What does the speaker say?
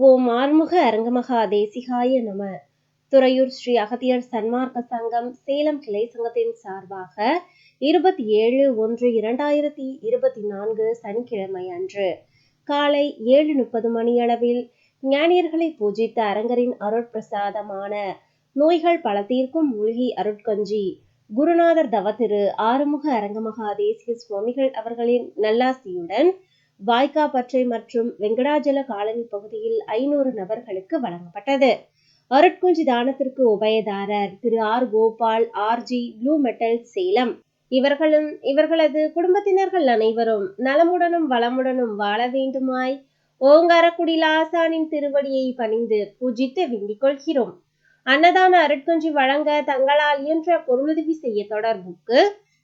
ஓம் ஆறுமுக அரங்கமகா தேசிகாய நம. துறையூர் ஸ்ரீ அகத்தியர் சன்மார்க்க சங்கம் சேலம் கிளை சங்கத்தின் சார்பாக இருபத்தி ஏழு ஒன்று இரண்டாயிரத்தி இருபத்தி நான்கு சனிக்கிழமை அன்று காலை ஏழு முப்பது மணியளவில் ஞானியர்களை பூஜித்த அரங்கரின் அருட்பிரசாதமான நோய்கள் பல தீர்க்கும் மூழ்கி அருட்கஞ்சி குருநாதர் தவத்திரு ஆறுமுக அரங்கமகா தேசிய சுவாமிகள் அவர்களின் நல்லாசியுடன் வாய்க்காப்பற்றை மற்றும் வெங்கடாஜல காலனி பகுதியில் ஐநூறு நபர்களுக்கு வழங்கப்பட்டது. அருட்குஞ்சி தானத்திற்கு உபயதாரர் திரு R Gopal RG blue metal Salem. இவர்களும் இவர்களது குடும்பத்தினர்கள் அனைவரும் நலமுடனும் வளமுடனும் வாழ வேண்டுமாய் ஓங்காரக்குடில் ஆசானின் திருவடியை பணிந்து பூஜித்து வேண்டிக் கொள்கிறோம். அன்னதான அருட்குஞ்சி வழங்க தங்களால் இயன்ற பொருளுதவி செய்ய தொடர்புக்கு